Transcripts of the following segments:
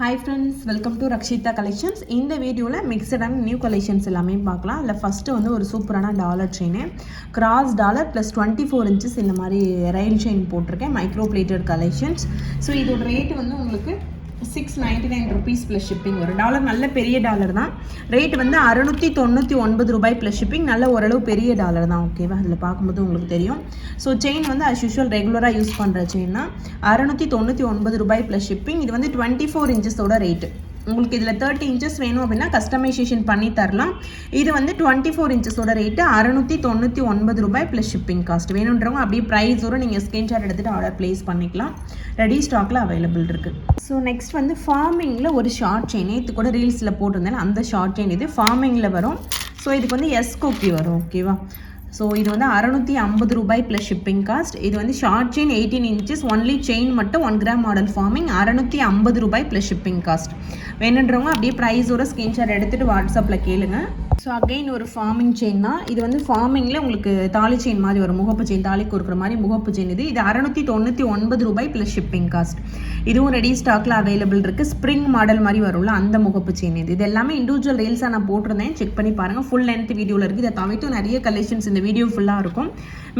Hi friends welcome to Rakshitha collections இந்த வீடியோவில் மிக்சடான new collections எல்லாமே பார்க்கலாம். இல்லை ஃபஸ்ட்டு வந்து ஒரு சூப்பரான dollar chain cross dollar plus twenty four inches இந்த மாதிரி ரயில் செயின் போட்டிருக்கேன் மைக்ரோ பிளேட்டட் கலெக்ஷன்ஸ் ஸோ இதோட ரேட்டு வந்து உங்களுக்கு six ninety nine rupees plus shipping ஒரு டாலர் நல்ல பெரிய டாலர் தான். ரேட் வந்து அறுநூற்றி தொண்ணூற்றி ஒன்பது ரூபாய் ப்ளஸ் ஷிப்பிங் நல்ல ஓரளவு பெரிய டாலர் தான் ஓகேவா அதில் பார்க்கும்போது உங்களுக்கு தெரியும். ஸோ செயின் வந்து அஸ் யூஷுவல் ரெகுலராக யூஸ் பண்ணுற செயின்னா தான். அறுநூற்றி தொண்ணூற்றி ஒன்பது ரூபாய் ப்ளஸ் ஷிப்பிங் இது வந்து டுவெண்ட்டி ஃபோர் இன்ச்சஸோட ரேட்டு உங்களுக்கு இதில் தேர்ட்டி இன்ச்சஸ் வேணும் அப்படின்னா கஸ்டமைசேஷன் பண்ணி தரலாம். இது வந்து டுவெண்ட்டி ஃபோர் இன்ச்சஸோட ரேட்டு அறுநூற்றி தொண்ணூற்றி ஒன்பது ரூபாய் ப்ளஸ் ஷிப்பிங் காஸ்ட் வேணுன்றவங்க அப்படியே ப்ரைஸோட நீங்கள் ஸ்க்ரீன்ஷாட் எடுத்துகிட்டு ஆர்டர் ப்ளேஸ் பண்ணிக்கலாம். ரெடி ஸ்டாக்கில் அவைலபிள் இருக்குது ஸோ நெக்ஸ்ட் வந்து ஃபார்மிங்கில் ஒரு ஷார்ட் செயின் இது கூட ரீல்ஸில் போட்டிருந்தேன். அந்த ஷார்ட் செயின் இது ஃபார்மிங்கில் வரும். ஸோ இதுக்கு வந்து எஸ் கோக்கி வரும் ஓகேவா ஸோ இது வந்து அறநூற்றி ஐம்பது ரூபாய் ப்ளஸ் ஷிப்பிங் காஸ்ட் இது வந்து short chain eighteen inches only chain மட்டும் ஒன் கிராம் மாடல் ஃபார்மிங் அறநூற்றி ஐம்பது ரூபாய் ப்ளஸ் ஷிப்பிங் காஸ்ட் வேணுன்றவங்க அப்படியே ப்ரைஸோட ஸ்க்ரீன்ஷாட் எடுத்துகிட்டு வாட்ஸ்அப்பில் கேளுங்க. ஸோ அகைன் ஒரு ஃபார்மிங் செயின் தான். இது வந்து ஃபார்மிங்கில் உங்களுக்கு தாலி செயின் மாதிரி வரும். முகப்பு செயின் தாலி கொடுக்குற மாதிரி முகப்பு செயின் இது. இது அறநூற்றி தொண்ணூற்றி ஒன்பது ரூபாய் ப்ளஸ் ஷிப்பிங் காஸ்ட் இதுவும் ரெடி ஸ்டாக்கில் அவைலபிள் இருக்குது ஸ்ப்ரிங் மாடல் மாதிரி வரும்ல அந்த முகப்பு செயின் இது. இது எல்லாமே இண்டிவிஜுவல் ரீல்ஸாக நான் போட்டிருந்தேன். செக் பண்ணி பாருங்கள் ஃபுல் லென்த் வீடியோவில் இருக்குது இதை தவிர்த்து நிறைய கலெக்ஷன்ஸ் இந்த வீடியோ ஃபுல்லாக இருக்கும்.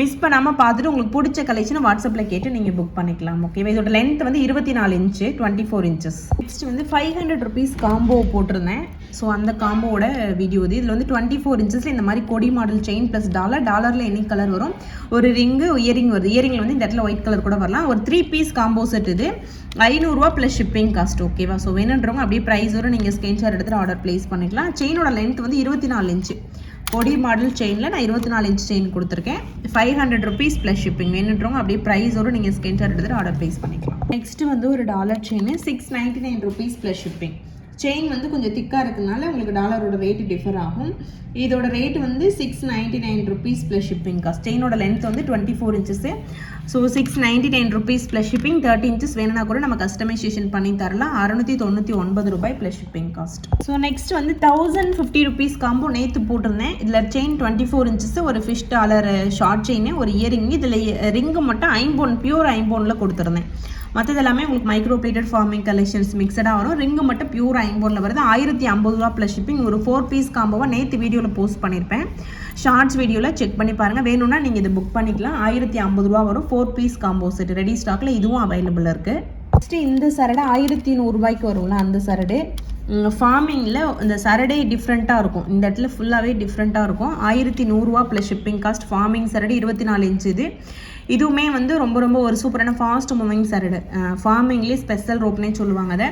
மிஸ் பண்ணாமல் பார்த்துட்டு உங்களுக்கு பிடிச்ச கலெக்ஷனை வாட்ஸ்அப்பில் கேட்டு நீங்கள் புக் பண்ணிக்கலாம். ஓகேவா இதோட லென்த் வந்து இருபத்தி நாலு inch twenty four inches next வந்து ஃபைவ் ஹண்ட்ரட் ருபீஸ் காம்போ போட்டிருந்தேன். ஸோ அந்த காம்போவோட வீடியோ இது. இதில் வந்து டுவெண்ட்டி ஃபோர் இன்ச்சஸில் இந்த மாதிரி கொடி மாடல் செயின் ப்ளஸ் டாலர் டாலரில் எனி கலர் வரும்? ஒரு ரிங்கு இயரிங் வருது. இயரிங்கில் வந்து இந்த இடத்துல ஒயிட் கலர் கூட வரலாம். ஒரு த்ரீ பீஸ் காம்போ செட் இது. ஐநூறுரூவா ப்ளஸ் ஷிப்பிங் காஸ்ட் ஓகேவா ஸோ வேணுன்றவங்க அப்படியே ப்ரைஸ் வரும் நீங்கள் ஸ்க்ரீன்ஷாட் எடுத்துகிட்டு ஆர்டர் ப்ளேஸ் பண்ணிக்கலாம். செயினோட லென்த் வந்து இருபத்தி நாலு இன்ச்சு கொடி மாடல் செயினில் நான் இருபத்தி நாலு இன்ச் செயின் கொடுத்துருக்கேன். Five hundred rupees plus shipping வேணுன்றவங்க அப்படியே ப்ரைஸோடு நீங்கள் ஸ்கிரீன்ஷாட் எடுத்துகிட்டு ஆர்டர் ப்ளேஸ் பண்ணிக்கலாம். நெக்ஸ்ட் வந்து ஒரு dollar chain six ninety nine rupees plus shipping chain வந்து கொஞ்சம் திக்காக இருக்கிறதுனால உங்களுக்கு டாலரோட ரேட்டு டிஃபர் ஆகும். இதோட ரேட் வந்து six ninety nine rupees plus shipping cost செயினோட length வந்து twenty four inches so six ninety nine rupees plus shipping thirty inches வேணும்னா கூட நம்ம கஸ்டமைசேஷன் பண்ணி தரலாம். அறுநூற்றி தொண்ணூற்றி ஒன்பது ரூபாய் plus shipping cost so next வந்து தௌசண்ட் ஃபிஃப்டி ருபீஸ் காம்போ நேற்று போட்டிருந்தேன். இதில் செயின் டுவெண்ட்டி ஃபோர் இன்ச்சஸ் ஒரு ஃபிஷ் டாலர் ஷார்ட் செயின் ஒரு இயரிங் இதில் ரிங்கு மட்டும் ஐம்போன் பியூர் ஐம்போனில் கொடுத்துருந்தேன். மற்றது எல்லாமே உங்களுக்கு மைக்ரோ பிளேட்டட் ஃபார்மிங் கலெக்ஷன்ஸ் மிக்சடாக வரும். ரிங்கு மட்டும் பியூர் ஐம்பூரில் வருது. ஆயிரத்தி ஐம்பது ரூபா ப்ளஸ் ஷிப்பிங் ஒரு ஃபோர் பீஸ் காம்போவாக நேற்று வீடியோவில் போஸ்ட் பண்ணியிருப்பேன் ஷார்ட்ஸ் வீடியோவில் செக் பண்ணி பாருங்கள் வேணும்னா நீங்கள் இதை புக் பண்ணிக்கலாம். ஆயிரத்தி ஐம்பது ரூபா வரும். Four piece combo set ready ஸ்டாக்கில் இதுவும் அவைலபிள் இருக்குது நெக்ஸ்ட்டு இந்த சரடை ஆயிரத்தி நூறுரூபாய்க்கு வரும்ல அந்த சரடு. ஃபார்மிங்கில் இந்த சரடே டிஃப்ரெண்ட்டாக இருக்கும். இந்த இடத்துல ஃபுல்லாகவே டிஃப்ரெண்ட்டாக இருக்கும். ஆயிரத்தி நூறுரூவா ப்ளஸ் ஷிப்பிங் காஸ்ட் ஃபார்மிங் சரடு இருபத்தி நாலு இன்ச்சு இது. இதுவுமே வந்து ரொம்ப ரொம்ப ஒரு சூப்பரான ஃபாஸ்ட் மூவிங் சரடு ஃபார்மிங்லேயே ஸ்பெஷல் ரோப்னே சொல்லுவாங்க அதை.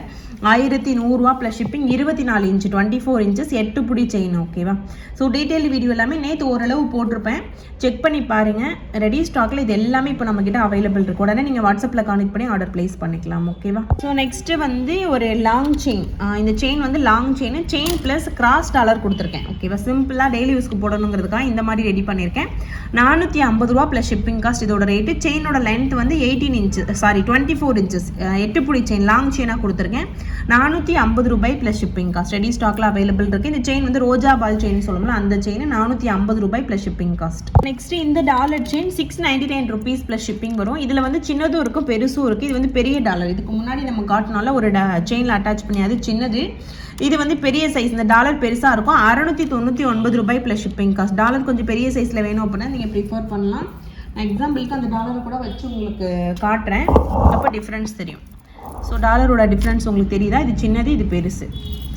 ஆயிரத்தி நூறுரூவா ப்ளஸ் ஷிப்பிங் இருபத்தி நாலு இன்ச் டுவெண்ட்டி ஃபோர் இன்ச்சஸ் எட்டு புடி செயின் ஓகேவா ஸோ டீட்டெயில் வீடியோ எல்லாமே நேற்று ஓரளவு போட்டிருப்பேன். செக் பண்ணி பாருங்கள் ரெடி ஸ்டாக்கில் இது எல்லாமே இப்போ நம்மக்கிட்ட அவைலபிள் இருக்கு. உடனே நீங்கள் வாட்ஸ்அப்பில் கான்டெக்ட் பண்ணி ஆர்டர் ப்ளேஸ் பண்ணிக்கலாம் ஓகேவா ஸோ நெக்ஸ்ட்டு வந்து ஒரு லாங் செயின் இந்த செயின் வந்து long chain chain plus cross dollar கொடுத்துருக்கேன் ஓகேவா சிம்பிளாக டெய்லி யூஸ்க்கு போடணுங்கிறதுக்காக இந்த மாதிரி ரெடி பண்ணியிருக்கேன். நானூற்றி ஐம்பது ரூபா ப்ளஸ் ஷிப்பிங் காஸ்ட் இதோட ரேட்டு செயினோட லென்த் வந்து eighteen inch sorry twenty four inches எட்டு புடி செயின் லாங் செயினாக கொடுத்துருக்கேன். நானூற்றி ஐம்பது ரூபாய் ப்ளஸ் ஷிப்பிங் காஸ்ட் ரெடி ஸ்டாக்கில் அவைலபிள் இருக்குது இந்த செயின் வந்து ரோஜா பால் செயின் சொல்லணும்ல அந்த செயின் நானூற்றி ஐம்பது ரூபாய் ப்ளஸ் ஷிப்பிங் காஸ்ட் நெக்ஸ்ட் இந்த dollar chain six ninety nine rupees plus shipping வரும். இதில் வந்து சின்னதும் இருக்கும் பெருசும் இருக்குது இது வந்து பெரிய டாலர் இதுக்கு முன்னாடி நம்ம காட்டினால ஒரு செயினில் அட்டாச் பண்ணியாது சின்னது. இது வந்து பெரிய சைஸ் இந்த டாலர் பெருசாக இருக்கும். அறநூற்றி தொண்ணூற்றி ஒன்பது ரூபாய் ப்ளஸ் ஷிப்பிங் காஸ்ட் டாலர் கொஞ்சம் பெரிய சைஸில் வேணும் அப்படின்னா நீங்கள் ப்ரிஃபர் பண்ணலாம். நான் எக்ஸாம்பிளுக்கு அந்த டாலரை கூட வச்சு உங்களுக்கு காட்டுறேன். அப்போ டிஃப்ரென்ஸ் தெரியும். ஸோ டாலரோட டிஃப்ரென்ஸ் உங்களுக்கு தெரியுதா? இது சின்னது இது பெருசு.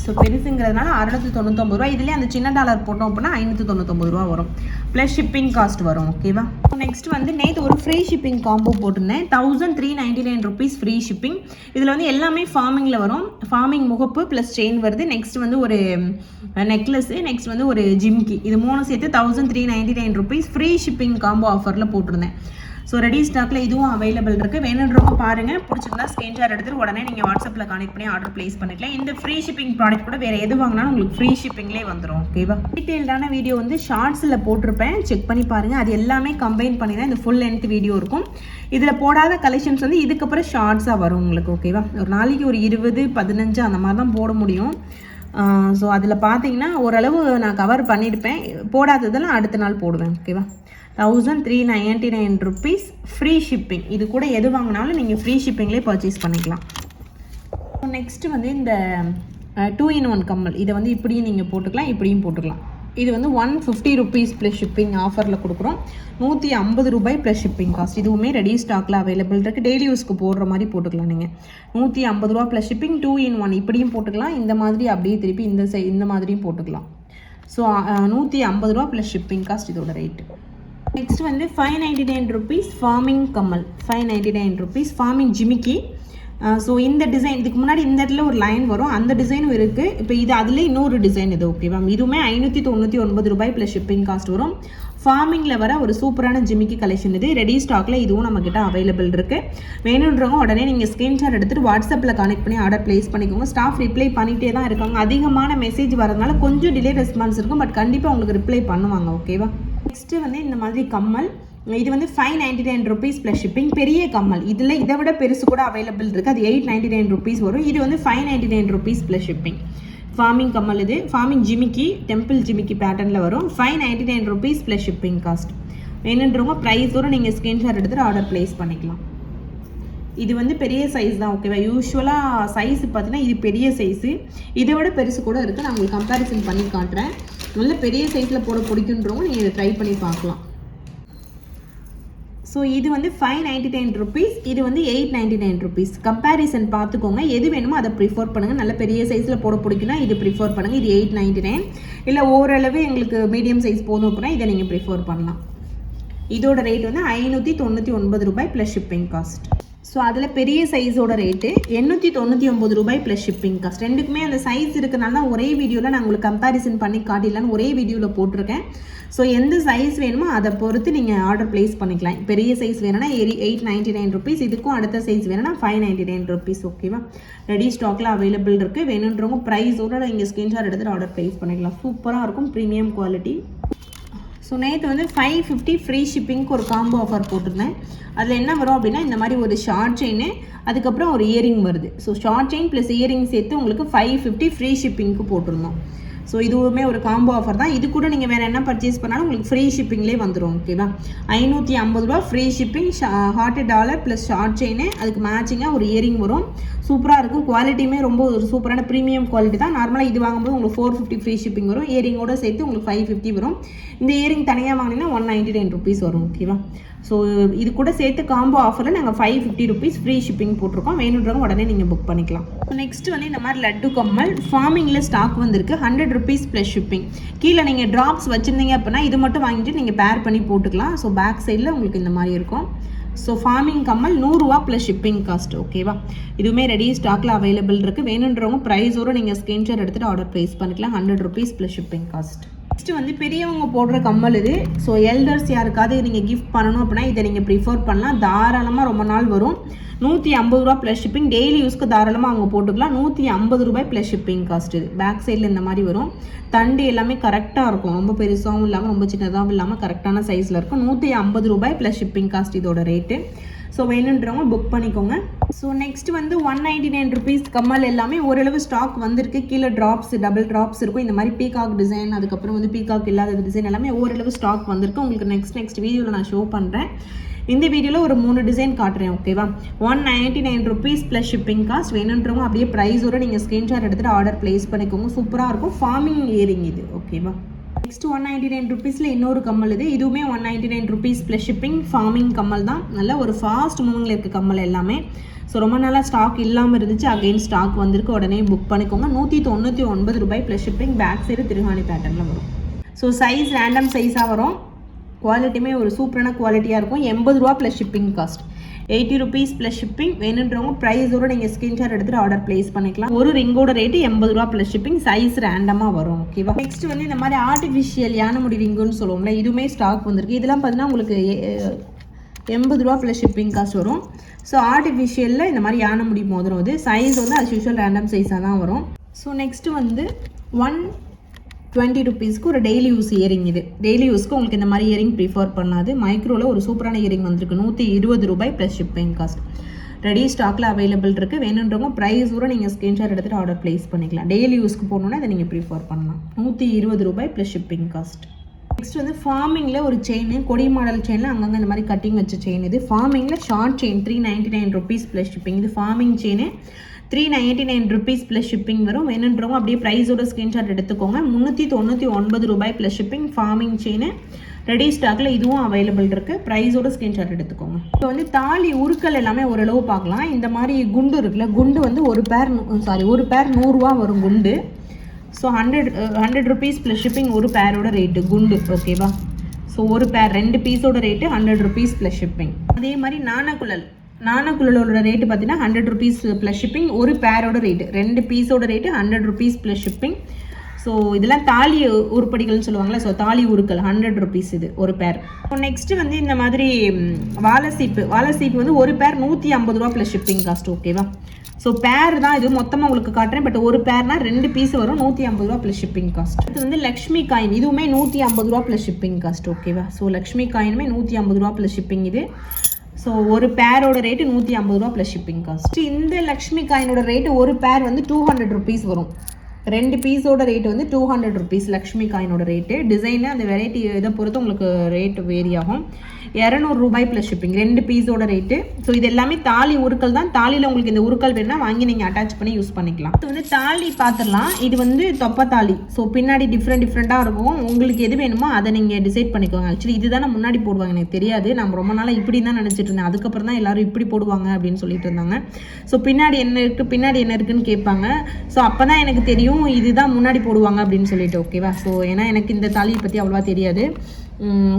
ஸோ பெருசுங்கிறதுனால அறுநூத்தி தொண்ணூத்தொம்பது ரூபா இதுலேயே அந்த சின்ன டாலர் போட்டோம் அப்படின்னா ஐநூற்றி தொண்ணூத்தொம்பது ரூபா வரும். ப்ளஸ் ஷிப்பிங் காஸ்ட் வரும் ஓகேவா நெக்ஸ்ட் வந்து நேற்று ஒரு ஃப்ரீ ஷிப்பிங் காம்போ போட்டிருந்தேன். Thousand three ninety nine rupees free shipping இதில் வந்து எல்லாமே ஃபார்மிங்கில் வரும். ஃபார்மிங் முகப்பு ப்ளஸ் செயின் வருது. நெக்ஸ்ட் வந்து ஒரு நெக்லஸ்ஸு நெக்ஸ்ட் வந்து ஒரு ஜிம்கி இது மூணு சேர்த்து thousand three ninety nine rupees free shipping combo ஆஃபரில் போட்டிருந்தேன். ஸோ ரெடி ஸ்டாக்கில் இதுவும் அவைலபிள் இருக்குது வேணுன்றவங்க பாருங்கள் பிடிச்சிருந்தா ஸ்க்ரீன்ஷாட் எடுத்துட்டு உடனே நீங்கள் வாட்ஸ்அப்பில் கனெக்ட் பண்ணி ஆர்டர் ப்ளேஸ் பண்ணிக்கலாம். இந்த ஃப்ரீ ஷிப்பிங் ப்ராடக்ட் கூட வேறு எது வாங்கினாலும் உங்களுக்கு ஃப்ரீ ஷிப்பிங்லேயே வந்துடும் ஓகேவா டீட்டெயில்டான வீடியோ வந்து ஷார்ட்ஸில் போட்டிருப்பேன். செக் பண்ணி பாருங்கள் அது எல்லாமே கம்பைன் பண்ணி தான் இந்த ஃபுல் லென்த் வீடியோ இருக்கும். இதில் போடாத கலெக்ஷன்ஸ் வந்து இதுக்கப்புறம் ஷார்ட்ஸாக வரும் உங்களுக்கு. ஓகேவா ஒரு நாளைக்கு ஒரு இருபது பதினஞ்சு அந்த மாதிரி தான் போட முடியும். ஸோ அதில் பார்த்தீங்கன்னா ஓரளவு நான் கவர் பண்ணியிருப்பேன் போடாததெல்லாம் அடுத்த நாள் போடுவேன். ஓகேவா thousand three ninety nine rupees free shipping இது கூட எது வாங்கினாலும் நீங்கள் ஃப்ரீ ஷிப்பிங்லேயே பர்ச்சேஸ் பண்ணிக்கலாம். நெக்ஸ்ட் வந்து இந்த டூ இன் ஒன் கம்மல். இதை வந்து இப்படியும் நீங்கள் போட்டுக்கலாம் இப்படியும் போட்டுக்கலாம். இது வந்து one fifty rupees plus shipping ஆஃபரில் கொடுக்குறோம். நூற்றி ஐம்பது ரூபாய் ப்ளஸ் ஷிப்பிங் காஸ்ட் இதுவுமே ரெடி ஸ்டாக்கில் அவைலபிள் இருக்குது டெய்லி யூஸ்க்கு போடுற மாதிரி போட்டுக்கலாம் நீங்கள் நூற்றி ஐம்பது ரூபா plus shipping two in one இப்படியும் போட்டுக்கலாம். இந்த மாதிரி அப்படியே திருப்பி இந்த சை இந்த மாதிரியும் போட்டுக்கலாம். ஸோ நூற்றி ஐம்பது ரூபா ப்ளஸ் ஷிப்பிங் காஸ்ட் இதோட ரேட்டு நெக்ஸ்ட் வந்து five ninety nine rupees forming கம்மல். Five ninety nine rupees forming ஜிமிக்கி. ஸோ இந்த டிசைன் இதுக்கு முன்னாடி இந்த இடத்துல ஒரு லைன் வரும். அந்த டிசைனும் இருக்குது இப்போ இது அதில் இன்னொரு டிசைன் இது ஓகேவா இதுவுமே ஐநூற்றி தொண்ணூற்றி ஒன்பது ரூபாய் ப்ளஸ் ஷிப்பிங் காஸ்ட் வரும். ஃபார்மிங்கில் வர ஒரு சூப்பரான ஜிமிக்கி கலெக்ஷன் இது. ரெடி ஸ்டாக்கில் இதுவும் நம்மக்கிட்ட அவைலபிள் இருக்குது வேணுன்றவங்க உடனே நீங்கள் ஸ்க்ரீன்ஷாட் எடுத்துகிட்டு வாட்ஸ்அப்பில் கனெக்ட் பண்ணி ஆர்டர் ப்ளேஸ் பண்ணிக்கோங்க. ஸ்டாஃப் ரிப்ளை பண்ணிகிட்டே தான் இருக்காங்க. அதிகமான மெசேஜ் வரதுனால கொஞ்சம் டிலே ரெஸ்பான்ஸ் இருக்கும். பட் கண்டிப்பாக உங்களுக்கு ரிப்ளை பண்ணுவாங்க ஓகேவா நெக்ஸ்ட்டு வந்து இந்த மாதிரி கம்மல். இது வந்து five ninety nine rupees plus shipping பெரிய கம்மல். இதில் இதை விட பெருசு கூட அவைலபிள் இருக்குது அது எயிட் நைன்டி நைன் ருபீஸ் வரும். இது வந்து five ninety nine rupees plus shipping forming கம்மல் இது. ஃபார்மிங் ஜிமிக்கி டெம்பிள் ஜிமிக்கி பேட்டர்னில் வரும். Five ninety nine rupees plus shipping cost வேணுன்றவங்க ப்ரைஸோட நீங்கள் ஸ்க்ரீன்ஷாட் எடுத்துகிட்டு ஆர்டர் ப்ளேஸ் பண்ணிக்கலாம். இது வந்து பெரிய சைஸ் தான் ஓகேவா யூஸ்வலாக சைஸ் பார்த்தீங்கன்னா இது பெரிய சைஸு இதை விட பெருசு கூட இருக்குது நான் உங்களுக்கு கம்பேரிசன் பண்ணி காட்டுறேன். நல்ல பெரிய சைஸில் போட பிடிக்குன்றவங்க நீங்கள் இதை ட்ரை பண்ணி பார்க்கலாம். ஸோ இது வந்து ஃபைவ் நைன்டி நைன் ருபீஸ் இது வந்து eight ninety nine rupees comparison பார்த்துக்கோங்க எது வேணுமோ அதை ப்ரிஃபர் பண்ணுங்கள் நல்ல பெரிய சைஸில் போட பிடிக்குன்னா இது ப்ரிஃபர் பண்ணுங்கள் இது எயிட் நைன்டி நைன் இல்லை ஓரளவு எங்களுக்கு மீடியம் சைஸ் போதும் அப்படின்னா இதை நீங்கள் ப்ரிஃபர் பண்ணலாம். இதோட ரேட் வந்து ஐநூற்றி தொண்ணூற்றி ஒன்பது ரூபாய் ப்ளஸ் ஷிப்பிங் காஸ்ட் ஸோ அதில் பெரிய சைஸோட ரேட்டு எண்ணூற்றி தொண்ணூற்றி ஒம்பது ரூபாய் ப்ளஸ் ஷிப்பிங் காஸ்ட் ரெண்டுக்குமே அந்த சைஸ் இருக்கனால தான் ஒரே வீடியோவில் நான் உங்களுக்கு கம்பேரிசன் பண்ணி காட்டிடலான்னு ஒரே வீடியோவில் போட்டிருக்கேன். ஸோ எந்த சைஸ் வேணுமோ அதை பொறுத்து நீங்கள் ஆர்டர் ப்ளேஸ் பண்ணிக்கலாம். பெரிய சைஸ் வேணும்னா எரி எயிட் நைன்ட்டி நைன் ருபீஸ் இதுக்கும் அடுத்த சைஸ் வேணும்னா ஃபைவ் நைன்ட்டி நைன் ருபீஸ் ஓகேவா ரெடி ஸ்டாக்கில் அவைலபிள் இருக்குது வேணுன்றவங்க ப்ரைஸோட நீங்கள் ஸ்கிரீன்ஷாட் எடுத்துகிட்டு ஆர்டர் ப்ளேஸ் பண்ணிக்கலாம். சூப்பராக இருக்கும். ப்ரீமியம் குவாலிட்டி ஸோ நேற்று வந்து ஃபைவ் ஃபிஃப்டி ஃப்ரீ ஷிப்பிங்க்கு ஒரு காம்போ ஆஃபர் போட்டிருந்தேன். அதில் என்ன வரும் அப்படின்னா இந்த மாதிரி ஒரு ஷார்ட் செயின் அதுக்கப்புறம் ஒரு இயரிங் வருது. So short chain plus earring சேர்த்து உங்களுக்கு ஃபைவ் ஃபிஃப்டி ஃப்ரீ ஷிப்பிங்க்கு போட்டிருந்தோம். ஸோ இதுவுமே ஒரு காம்போ ஆஃபர் தான். இது கூட நீங்கள் வேறு என்ன பர்ச்சேஸ் பண்ணாலும் உங்களுக்கு ஃப்ரீ ஷிப்பிங்லேயே வந்துடும் ஓகேவா ஐநூற்றி ஐம்பது ரூபா free shipping heart dollar plus short chain அதுக்கு மேட்சிங்காக ஒரு இயரிங் வரும். சூப்பராக இருக்கும் குவாலிட்டியுமே ரொம்ப ஒரு சூப்பரான ப்ரீமியம் குவாலிட்டி தான். நார்மலாக இது வாங்கும்போது உங்களுக்கு ஃபோர் ஃபிஃப்டி ஃப்ரீ ஷிப்பிங் வரும். இயரிங்கோட சேர்த்து உங்களுக்கு ஃபைவ் ஃபிஃப்டி வரும். இந்த இயரிங் தனியாக வாங்கினீங்கன்னா ஒன் நைன்ட்டி நைன் ருபீஸ் வரும் ஓகேவா ஸோ இது கூட சேர்த்து காம்போ ஆஃபரில் நாங்கள் five fifty rupees free shipping போட்டிருக்கோம். வேணுன்றவங்க உடனே நீங்கள் புக் பண்ணிக்கலாம். நெக்ஸ்ட் வந்து இந்த மாதிரி லட்டு கம்மல். ஃபார்மிங்கில் ஸ்டாக் வந்திருக்கு. ஹண்ட்ரட் ருபீஸ் ப்ளஸ் ஷிப்பிங் கீழே நீங்கள் ட்ராப்ஸ் வச்சுருந்தீங்க அப்படின்னா இது மட்டும் வாங்கிட்டு நீங்கள் பேர் பண்ணி போட்டுக்கலாம். ஸோ பேக் சைடில் உங்களுக்கு இந்த மாதிரி இருக்கும். ஸோ ஃபார்மிங் கம்மல் நூறுரூவா ப்ளஸ் ஷிப்பிங் காஸ்ட் ஓகேவா இதுவுமே ரெடி ஸ்டாக்கில் அவைலபிள் இருக்குது வேணுன்றவங்க ப்ரைஸோடு நீங்கள் ஸ்கிரீன்ஷாட் எடுத்துகிட்டு ஆர்டர் ப்ளேஸ் பண்ணிக்கலாம். Hundred rupees plus shipping cost next வந்து பெரியவங்க போடுற கம்மல் இது. ஸோ எல்டர்ஸ் யாருக்காவது நீங்கள் கிஃப்ட் பண்ணணும் அப்படின்னா இதை நீங்கள் ப்ரிஃபர் பண்ணலாம். தாராளமாக ரொம்ப நாள் வரும். நூற்றி ஐம்பது ரூபா ப்ளஸ் ஷிப்பிங் டெய்லி யூஸ்க்கு தாராளமாக அவங்க போட்டுக்கலாம். நூற்றி ஐம்பது ரூபாய் ப்ளஸ் ஷிப்பிங் காஸ்ட் இது பேக் சைடில் இந்த மாதிரி வரும். தண்டு எல்லாமே கரெக்டாக இருக்கும். ரொம்ப பெருசாகவும் இல்லாமல் ரொம்ப சின்னதாகவும் இல்லாமல் கரெக்டான சைஸில் இருக்கும். நூற்றி ஐம்பது ரூபாய் ப்ளஸ் ஷிப்பிங் காஸ்ட் இதோட ரேட்டு ஸோ வேணுன்றவங்க புக் பண்ணிக்கோங்க. ஸோ நெக்ஸ்ட் வந்து ஒன் நைன்டி நைன் ருபீஸ் கம்மல் எல்லாமே ஓரளவு ஸ்டாக் வந்திருக்கு. கீழே ட்ராப்ஸ் டபுள் ட்ராப்ஸ் இருக்கும். இந்த மாதிரி பீகாக் டிசைன் அதுக்கப்புறம் வந்து பீகாக் இல்லாத டிசைன் எல்லாமே ஓரளவு ஸ்டாக் வந்திருக்கு. உங்களுக்கு நெக்ஸ்ட் நெக்ஸ்ட் வீடியோவில் நான் ஷோ பண்ணுறேன் இந்த வீடியோவில் ஒரு மூணு டிசைன் காட்டுறேன் ஓகேவா one ninety nine rupees plus shipping cost வேணுன்றவங்க அப்படியே ப்ரைஸோட நீங்கள் ஸ்க்ரீன்ஷாட் எடுத்துகிட்டு ஆர்டர் ப்ளேஸ் பண்ணிக்கோங்க. சூப்பராக இருக்கும். ஃபார்மிங் இயரிங் இது ஓகேவா நெக்ஸ்ட் ஒன் நைன்டி நைன் ருபீஸில் இன்னொரு கம்மல் இது. இதுவுமே one ninety nine rupees plus shipping forming கம்மல் தான். நல்ல ஒரு ஃபாஸ்ட் மூவிங்கில் இருக்க கம்மல் எல்லாமே. ஸோ ரொம்ப நாளாக ஸ்டாக் இல்லாமல் இருந்துச்சு. அகைன் ஸ்டாக் வந்திருக்கு. உடனே புக் பண்ணிக்கோங்க. நூற்றி தொண்ணூற்றி ஒன்பது ரூபாய் ப்ளஸ் ஷிப்பிங் பேக் சைடு திருகாணி பேட்டர்னில் வரும். ஸோ சைஸ் ரேண்டம் சைஸாக வரும். குவாலிட்டியுமே ஒரு சூப்பரான குவாலிட்டியாக இருக்கும். எண்பது ரூபா plus shipping cost eighty rupees plus shipping வேணுன்றவங்க ப்ரைஸோட நீங்கள் ஸ்க்ரீன்ஷாட் எடுத்துகிட்டு ஆர்டர் ப்ளேஸ் பண்ணிக்கலாம். ஒரு ரிங்கோட ரேட்டு எண்பது ரூபா ப்ளஸ் ஷிப்பிங் சைஸ் ரேண்டமாக வரும். ஓகேவா நெக்ஸ்ட் வந்து இந்த மாதிரி ஆர்டிஃபிஷியல் யானை முடி ரிங்குன்னு சொல்லுவோம்ல இதுவுமே ஸ்டாக் வந்திருக்கு. இதெல்லாம் பார்த்தீங்கன்னா உங்களுக்கு எண்பது ரூபா ப்ளஸ் ஷிப்பிங் காஸ்ட் வரும். ஸோ ஆர்டிஃபிஷியலில் இந்த மாதிரி யானை முடி மோதிரம் இது சைஸ் வந்து அது யூஷுவல் ரேண்டம் சைஸாக தான் வரும். ஸோ நெக்ஸ்ட்டு வந்து ஒன் டுவெண்ட்டி ருபீஸ்க்கு ஒரு டெய்லி யூஸ் இயரிங் இது. டெய்லி யூஸ்க்கு உங்களுக்கு இந்த மாதிரி இயரிங் ப்ரிஃபர் பண்ணாது. மைக்ரோவில் ஒரு சூப்பரான இயரிங் வந்திருக்கு. நூற்றி இருபது ரூபாய் ப்ளஸ் ஷிப்பிங் காஸ்ட் ரெடி ஸ்டாக்கில் அவைலபிள் இருக்குது வேணுன்றவங்க ப்ரைஸ் கூட நீங்கள் ஸ்க்ரீன்ஷாட் எடுத்துகிட்டு ஆர்டர் ப்ளேஸ் பண்ணிக்கலாம். டெய்லி யூஸ்க்கு போகணுன்னா அதை நீங்கள் ப்ரிஃபர் பண்ணலாம். நூற்றி இருபது ரூபாய் ப்ளஸ் ஷிப்பிங் காஸ்ட் நெக்ஸ்ட் வந்து ஃபார்மிங்கில் ஒரு செயின் கொடி மாடல் செயினில் அங்கங்கே இந்த மாதிரி கட்டிங் வச்ச செயின் இது. ஃபார்மிங்கில் short chain three ninety nine rupees plus shipping இது forming chain three ninety nine rupees plus shipping வரும். வேணுன்றவங்க அப்படியே ப்ரைஸோட ஸ்க்ரீன்ஷாட் எடுத்துக்கோங்க. முந்நூற்றி தொண்ணூற்றி ஒன்பது ரூபாய் plus shipping forming chain ready ஸ்டாக்கில் இதுவும் அவைலபிள் இருக்குது ப்ரைஸோட ஸ்க்ரீன்ஷாட் எடுத்துக்கோங்க. இப்போ வந்து தாலி உருக்கள் எல்லாமே ஓரளவு பார்க்கலாம். இந்த மாதிரி குண்டு இருக்குல்ல குண்டு வந்து ஒரு பேர் சாரி ஒரு பேர் நூறுரூவா வரும் குண்டு. So hundred hundred rupees plus shipping ஒரு பேரோட ரேட்டு குண்டு ஓகேவா ஸோ ஒரு பேர் ரெண்டு பீஸோட rate hundred rupees plus shipping அதே மாதிரி நாணக்குழல். நாணக்குழலோட ரேட்டு பார்த்தீங்கன்னா ஹண்ட்ரட் ருபீஸ் ப்ளஸ் ஷிப்பிங் ஒரு பேரோட ரேட்டு ரெண்டு பீஸோட rate hundred rupees plus shipping so இதெல்லாம் தாலி உருப்படிகள்னு சொல்லுவாங்களே ஸோ தாலி உருக்கள் ஹண்ட்ரட் ருபீஸ் இது ஒரு பேர் இப்போ நெக்ஸ்ட்டு வந்து இந்த மாதிரி ம், வாழை சீப்பு. வாழை சீப்பு வந்து ஒரு பேர் நூற்றி ஐம்பது ரூபா ப்ளஸ் ஷிப்பிங் காஸ்ட் ஓகேவா ஸோ பேர் தான் இது மொத்தமாக உங்களுக்கு காட்டுறேன் பட் ஒரு பேர்னா ரெண்டு பீஸ் வரும் நூற்றி ஐம்பது ரூபா ப்ளஸ் ஷிப்பிங் காஸ்ட் இது வந்து லக்ஷ்மி காயின் இதுவுமே நூற்றி ஐம்பது ரூபா ப்ளஸ் ஷிப்பிங் காஸ்ட் ஓகேவா ஸோ லக்ஷ்மி காயினுமே நூற்றி ஐம்பது ரூபா ப்ளஸ் ஷிப்பிங் இது. ஸோ ஒரு பேரோட ரேட்டு நூற்றி ஐம்பது ரூபா ப்ளஸ் ஷிப்பிங் காஸ்ட் இந்த லக்ஷ்மி காயினோட ரேட்டு ஒரு பேர் வந்து டூ ஹண்ட்ரட் ருபீஸ் வரும். ரெண்டு பீஸோட ரேட் வந்து டூ ஹண்ட்ரட் ருபீஸ் லக்ஷ்மி காயினோட ரேட்டு டிசைனு அந்த வெரைட்டி இதை பொறுத்து உங்களுக்கு ரேட் வேரி ஆகும். இரநூறு ரூபாய் ப்ளஸ் ஷிப்பிங் ரெண்டு பீஸோட ரேட்டு ஸோ இது எல்லாமே தாலி உருக்கள் தான். தாலியில் உங்களுக்கு இந்த உருக்கள் வேணும்னா வாங்கி நீங்கள் அட்டாச் பண்ணி யூஸ் பண்ணிக்கலாம். இது வந்து தாலி பார்த்துடலாம் இது வந்து தொப்பை தாலி ஸோ பின்னாடி டிஃப்ரெண்ட் டிஃப்ரெண்ட்டாக இருக்கும். உங்களுக்கு எது வேணுமோ அதை நீங்கள் டிசைட் பண்ணிக்கோங்க. ஆக்சுவலி இதுதான் நான் முன்னாடி போடுவாங்க. எனக்கு தெரியாது. நான் ரொம்ப நாளாக இப்படி தான் நினச்சிட்டு இருந்தேன். அதுக்கப்புறம் தான் எல்லாரும் இப்படி போடுவாங்க அப்படின்னு சொல்லிட்டு இருந்தாங்க. ஸோ பின்னாடி என்ன இருக்குது பின்னாடி என்ன இருக்குன்னு கேட்பாங்க. ஸோ அப்போ தான் எனக்கு தெரியும். இதுதான் முன்னாடி போடுவாங்க அப்படின்னு சொல்லிட்டு ஓகேவா ஸோ ஏன்னா எனக்கு இந்த தாலியை பற்றி அவ்வளோவா தெரியாது.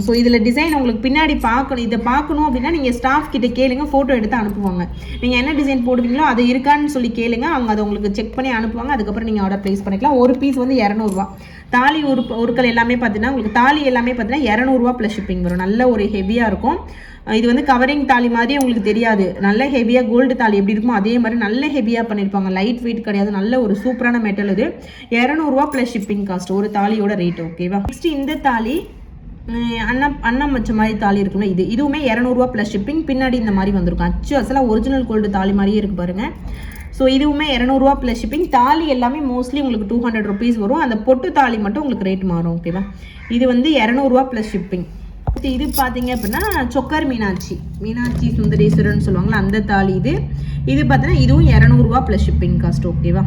ஸோ இதில் டிசைன் உங்களுக்கு பின்னாடி பார்க்கணும். இதை பார்க்கணும் அப்படின்னா நீங்கள் ஸ்டாஃப் கிட்ட கேளுங்க ஃபோட்டோ எடுத்து அனுப்புவாங்க. நீங்கள் என்ன டிசைன் போடுவீங்களோ அது இருக்கான்னு சொல்லி கேளுங்க. அவங்க அதை உங்களுக்கு செக் பண்ணி அனுப்புவாங்க. அதுக்கப்புறம் நீங்கள் ஆர்டர் ப்ளேஸ் பண்ணிக்கலாம். ஒரு பீஸ் வந்து இரநூறுவா. தாலி உரு உருக்கள் எல்லாமே பார்த்தீங்கன்னா உங்களுக்கு தாலி எல்லாமே பார்த்தீங்கன்னா இரநூறுவா ப்ளஸ் ஷிப்பிங் வரும். நல்ல ஒரு ஹெவியாக இருக்கும். இது வந்து கவரிங் தாலி மாதிரி உங்களுக்கு தெரியாது. நல்ல ஹெவியாக கோல்டு தாலி எப்படி இருக்குமோ அதே மாதிரி நல்ல ஹெவியாக பண்ணியிருப்பாங்க லைட் வெயிட் கிடையாது. நல்ல ஒரு சூப்பரான மெட்டல் இது இரநூறுவா ப்ளஸ் ஷிப்பிங் காஸ்ட் ஒரு தாலியோட ரேட் ஓகேவா நெக்ஸ்ட் இந்த தாலி உம், அன்னம் அன்னம் வச்ச மாதிரி தாலி இருக்கும்ல இது. இதுவுமே இரநூறுவா ப்ளஸ் ஷிப்பிங் பின்னாடி இந்த மாதிரி வந்திருக்கும். அச்சு அசலாக ஒரிஜினல் கோல்டு தாலி மாதிரியே இருக்கு பாருங்க. ஸோ இதுவுமே இரநூறுவா ப்ளஸ் ஷிப்பிங் தாலி எல்லாமே மோஸ்ட்லி உங்களுக்கு டூ ஹண்ட்ரட் ருபீஸ் வரும். அந்த பொட்டு தாலி மட்டும் உங்களுக்கு ரேட் மாறும் ஓகேவா இது வந்து இரநூறுவா ப்ளஸ் ஷிப்பிங் இது பார்த்தீங்க அப்படின்னா சொக்கர் மீனாட்சி. மீனாட்சி சுந்தரேஸ்வரர்னு சொல்லுவாங்களா அந்த தாலி இது. இது பார்த்தீங்கன்னா இதுவும் இரநூறுவா ப்ளஸ் ஷிப்பிங் காஸ்ட் ஓகேவா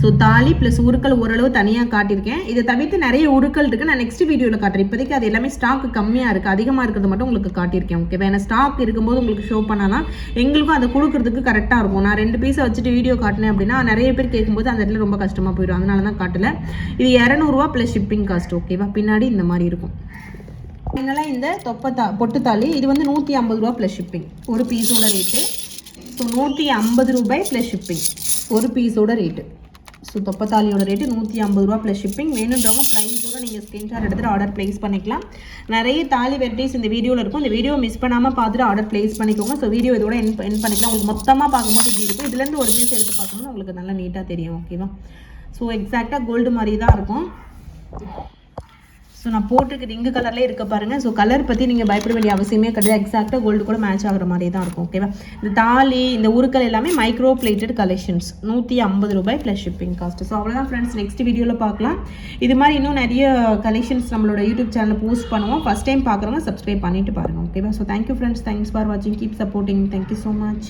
ஸோ தாலி ப்ளஸ் உருக்கள் ஓரளவு தனியாக காட்டியிருக்கேன். இதை தவிர்த்து நிறைய உருக்கள் இருக்குது நான் நெக்ஸ்ட் வீடியோவில் காட்டுறேன். இப்போதைக்கு அது எல்லாமே ஸ்டாக் கம்மியாக இருக்குது அதிகமாக இருக்கிறது மட்டும் உங்களுக்கு காட்டியிருக்கேன் ஓகேவா ஏன்னா ஸ்டாக் இருக்கும்போது உங்களுக்கு ஷோ பண்ணாதான் எங்களுக்கும் அதை கொடுக்குறதுக்கு கரெக்டாக இருக்கும். நான் ரெண்டு பீஸை வச்சுட்டு வீடியோ காட்டினேன் அப்படின்னா நிறைய பேர் கேட்கும்போது அந்த இடத்துல ரொம்ப கஷ்டமாக போயிடும். அதனால தான் காட்டலை. இது இரநூறுவா ப்ளஸ் ஷிப்பிங் காஸ்ட் ஓகேவா பின்னாடி இந்த மாதிரி இருக்கும். ஃபைனலாக இந்த தொப்பத்தா பொட்டுத்தாலி இது வந்து நூற்றி ஐம்பது ரூபா ப்ளஸ் ஷிப்பிங் ஒரு பீஸோட ரேட்டு ஸோ நூற்றி ஐம்பது ரூபாய் ப்ளஸ் ஷிப்பிங் ஒரு பீஸோட ரேட்டு ஸோ தொப்பத்தாலியோட ரேட்டு நூற்றி ஐம்பது ரூபா ப்ளஸ் ஷிப்பிங் வேணுன்றவங்க ப்ரைஸோட நீங்கள் ஸ்க்ரீன்ஷாட் எடுத்துகிட்டு ஆர்டர் ப்ளேஸ் பண்ணிக்கலாம். நிறைய தாலி வெரைட்டிஸ் இந்த வீடியோவில் இருக்கும். இந்த வீடியோ மிஸ் பண்ணாமல் பார்த்துட்டு ஆர்டர் ப்ளேஸ் பண்ணிக்கோங்க. ஸோ வீடியோ இதோட என் என் பண்ணிக்கலாம். உங்களுக்கு மொத்தமாக பார்க்கும்போது இப்படி இருக்கும். இதுலேருந்து ஒரு பீஸ் எடுத்து பார்க்கும்போது உங்களுக்கு நல்லா நீட்டாக தெரியும். ஓகேவா ஸோ எக்ஸாக்டாக கோல்டு மாதிரி தான் இருக்கும். ஸோ நான் போட்டிருக்க ரிங்கு கலர்லேயே இருக்க பாருங்க. ஸோ கலர் பற்றி நீங்கள் பயப்பட வேண்டிய அவசியமே கிடையாது. எக்ஸாக்டாக கோல்டு கூட மேட்ச் ஆகுற மாதிரி தான் இருக்கும். ஓகேவா இந்த தாலி இந்த உருக்கள் எல்லாமே மைக்ரோ பிளேட்டட் கலெக்ஷன்ஸ் நூற்றி ஐம்பது ரூபாய் ப்ளஸ் ஷிப்பிங் காஸ்ட் ஸோ அவ்வளோதான் ஃப்ரெண்ட்ஸ் நெக்ஸ்ட் வீடியோவில் பார்க்கலாம். இது மாதிரி இன்னும் நிறைய கலெக்ஷன்ஸ் நம்மளோட யூடியூப் சேனலில் போஸ்ட் பண்ணுவோம். ஃபஸ்ட் டைம் பார்க்குறவங்க சப்ஸ்கிரைப் பண்ணிட்டு பாருங்கள் ஓகேவா so thank you friends thanks for வாட்சிங் keep supporting thank you so much